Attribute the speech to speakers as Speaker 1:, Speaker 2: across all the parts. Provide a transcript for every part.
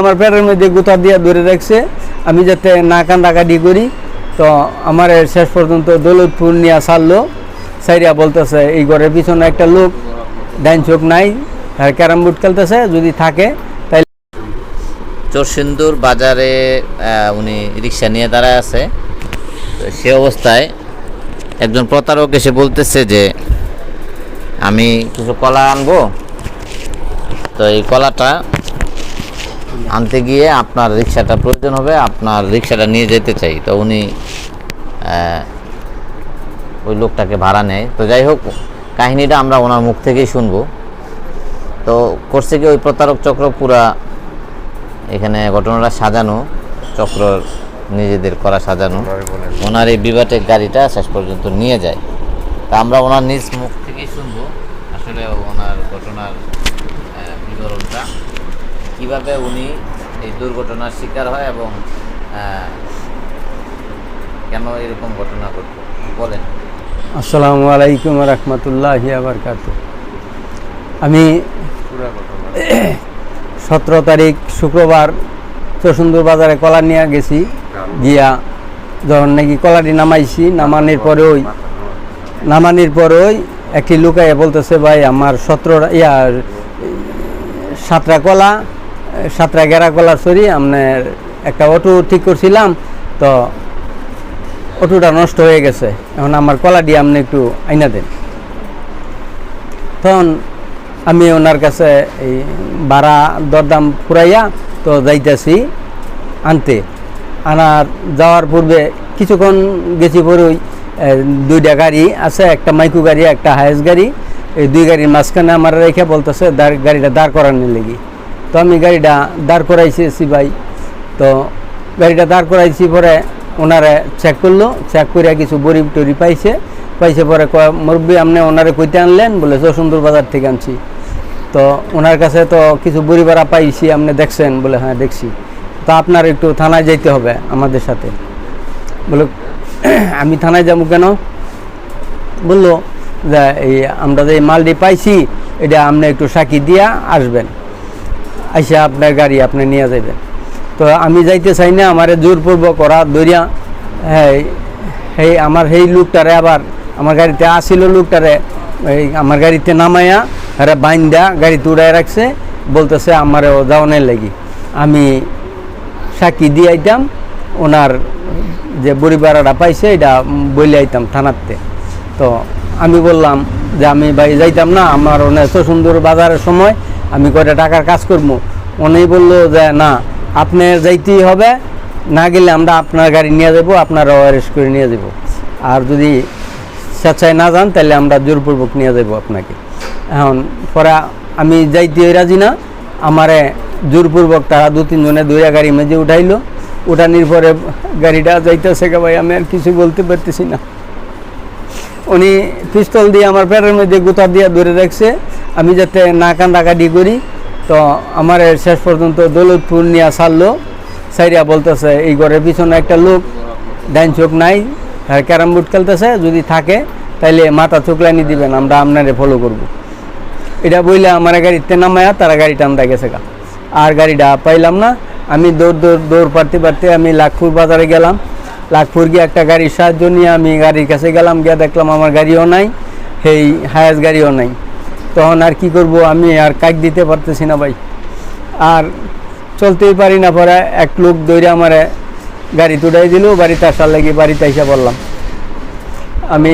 Speaker 1: আমার পেটের মধ্যে গুতা দিয়ে ধরে রাখছে। আমি যাতে না কান্দাকাটি করি, তো আমার শেষ পর্যন্ত দৌলতপুর নিয়ে ছাড়লো। সাইরিয়া বলতেছে, এই ঘরের পিছনে একটা লোক, ডাইন চোখ নাই, আর ক্যারাম বোর্ড খেলতেছে, যদি থাকে তাই
Speaker 2: চরসিন্দুর বাজারে উনি রিক্সা নিয়ে দাঁড়ায় আছে। সে অবস্থায় একজন প্রতারক এসে বলতেছে যে, আমি কিছু কলা আনব। তো এই কলাটা আনতে গিয়ে আপনার রিক্সাটা প্রয়োজন হবে, আপনার রিক্সাটা নিয়ে যেতে চাই। তো উনি ওই লোকটাকে ভাড়া নেয়। তো যাই হোক, কাহিনীটা আমরা ওনার মুখ থেকেই শুনব। তো করছে কি, ওই প্রতারক চক্র পুরা এখানে ঘটনাটা সাজানো চক্র নিজেদের করা সাজানো। ওনার এই বিবাটেক গাড়িটা শেষ পর্যন্ত নিয়ে যায়। তা আমরা ওনার নিজ মুখ থেকেই শুনব। আসলে ওনার ঘটনার কীভাবে উনি এই দুর্ঘটনার শিকার হয় এবং কেন এরকম ঘটনা ঘটল? বলেন।
Speaker 1: আসসালামু আলাইকুম রহমতুল্লাহ আমি সতেরো তারিখ শুক্রবার চসুন্দর বাজারে কলা নিয়ে গেছি, গিয়া যখন নাকি কলাটি নামাইছি, নামানোর পরে ওই নামানোর পরে ওই একটি লুকাইয়া বলতেছে, ভাই, আমার সতেরো ইয়া, সাতটা কলা সাতটা গেরা কলা সরি আপনার একটা অটো ঠিক করছিলাম, তো অটোটা নষ্ট হয়ে গেছে। এখন আমার কলা দিয়ে আপনি একটু আইনা দেন। তখন আমি ওনার কাছে এই ভাড়া দরদাম ফুরাইয়া, তো যাইতেছি আনতে। আনার যাওয়ার পূর্বে কিছুক্ষণ গেছি পরে ওই দুইটা গাড়ি আছে, একটা মাইকু গাড়ি, একটা হায়েস গাড়ি। এই দুই গাড়ির মাঝখানে আমার রেখে বলতেছে গাড়িটা দাঁড় করানোর লেগে। তো আমি গাড়িটা দাঁড় করাইছি ভাই। তো গাড়িটা দাঁড় করাইছি পরে ওনারে চেক করল চেক করে কিছু বড়ি টরি পাইছে। পাইছে পরে মুরব্বী, আপনি ওনারে কইতে আনলেন? বলে সুন্দর বাজার থেকে আনছি। তো ওনার কাছে তো কিছু বড়ি ভাড়া পাইছি, আপনি দেখছেন? বলে হ্যাঁ দেখছি। তো আপনার একটু থানায় যাইতে হবে আমাদের সাথে। বলে, আমি থানায় যাব কেন? বলল, যে, এই আমরা যে মালটি পাইছি, এটা আপনি একটু সাক্ষী দিয়া আসবেন। আইসা আপনার গাড়ি আপনি নিয়ে যাবেন তো আমি যাইতে চাই না, আমারে জোরপূর্বক করা দরিয়া হ্যাঁ আমার সেই লোকটারে আবার, আমার গাড়িতে আসিল লোকটারে, এই আমার গাড়িতে নামাইয়া, আরে বাইন্দা গাড়িতে উড়াই রাখছে, বলতেছে আমারে ও যাওয়ানের লাগি। আমি সাক্ষী দিয়ে আইতাম, ওনার যে বুড়ি ভাড়াটা পাইছে, এটা বলে আইতাম থানাতে। তো আমি বললাম যে আমি ভাই যাইতাম না, আমার অনেক সুন্দর বাজারের সময় আমি কয়টা টাকার কাজ করব? উনি বলল যে, না, আপনি যাইতেই হবে। না গেলে আমরা আপনার গাড়ি নিয়ে যাব, আপনার অ্যারেস্ট করে নিয়ে যাব। আর যদি স্বেচ্ছায় না যান, তাহলে আমরা জোরপূর্বক নিয়ে যাব আপনাকে। এখন পরে আমি যাইতে রাজি না। আমারে জোরপূর্বক তারা দু, তিনজনে দুইয়া গাড়ি মেজে উঠাইলো। উঠানির পরে গাড়িটা যাইতেছে কে ভাই, আমি আর কিছু বলতে পারতেছি না। উনি পিস্তল দিয়ে আমার পেটের মধ্যে গুতা দিয়ে ধরে রাখছে। আমি যাতে না কান্দাকাটি করি, তো আমার শেষ পর্যন্ত দৌলতপুর নিয়ে ছাড়লো। সাইরিয়া বলতেছে, এই ঘরের পিছনে একটা লোক, ডাইন চোখ নাই, আর ক্যারাম বোর্ড খেলতেছে, যদি থাকে, তাইলে মাথা চোখলানি দিবেন, আমরা আপনারে ফলো করব। এটা বইলে আমার গাড়িতে নামায়া তারা গাড়ি টান্দা গেছে গা। আর গাড়িটা পাইলাম না, আমি দৌড় দৌড় দৌড় পারতে পারতে আমি লাখপুর বাজারে গেলাম। লাখপুর গিয়ে একটা গাড়ির সাহায্য নিয়ে আমি গাড়ির কাছে গেলাম, গিয়ে দেখলাম আমার গাড়িও নাই সেই হায়াস গাড়িও নাই। তখন আর কি করব আমি আর কাজ দিতে পারতেছি না ভাই। আর চলতেই পারি না পরে এক লোক দৌড়ে আমার গাড়ি তুটাই দিল বাড়িতে আসার লাগি বাড়িতে এসে বললাম। আমি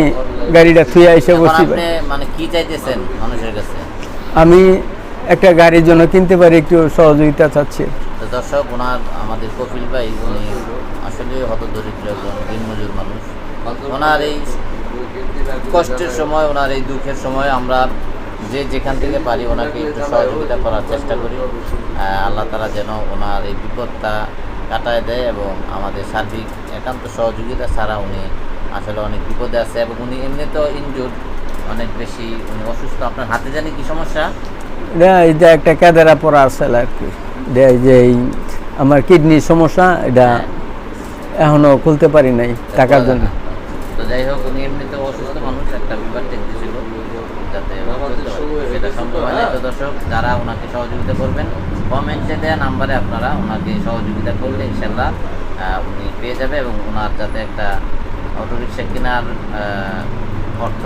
Speaker 1: গাড়িটা থুয়ে এসে
Speaker 2: এখন
Speaker 1: বসি
Speaker 2: মানে কি চাইতেছেন মানুষের কাছে?
Speaker 1: আমি একটা গাড়ির জন্য কিনতে পারি একটু সহযোগিতা চাচ্ছি।
Speaker 2: দর্শক ওনার আমাদের কপিল ভাই উনি আসলে হত দরিদ্র একজন দিনমজুর মানুষ। ওনার এই কষ্টের সময় ওনার এই দুঃখের সময় আমরা যে যেখান থেকে পারি ওনাকে একটু সহযোগিতা করার চেষ্টা করি। আল্লাহ তালা যেন ওনার এই বিপদটা কাটায় দেয় এবং আমাদের সার্বিক একান্ত সহযোগিতা ছাড়া উনি আসলে অনেক বিপদে আছে এবং উনি এমনি তো ইনজুর অনেক বেশি উনি অসুস্থ। আপনার হাতে জানি কি সমস্যা?
Speaker 1: এটা একটা ক্যাদেরা পড়া আছে আর কি। যে আমার কিডনির সমস্যা এটা এখনও খুলতে পারি নাই টাকার জন্য।
Speaker 2: তো যাই হোক, উনি এমনিতে অসুস্থ মানুষ, একটা বিবার দেখতেছিল। যাতে সেটা সম্ভব হয় তো দর্শক, যারা ওনাকে সহযোগিতা করবেন, কমেন্টে দেওয়া নাম্বারে আপনারা ওনাকে সহযোগিতা করলে ইনশাল্লাহ উনি পেয়ে যাবে এবং ওনার যাতে একটা অটোরিক্সা কেনার অর্থ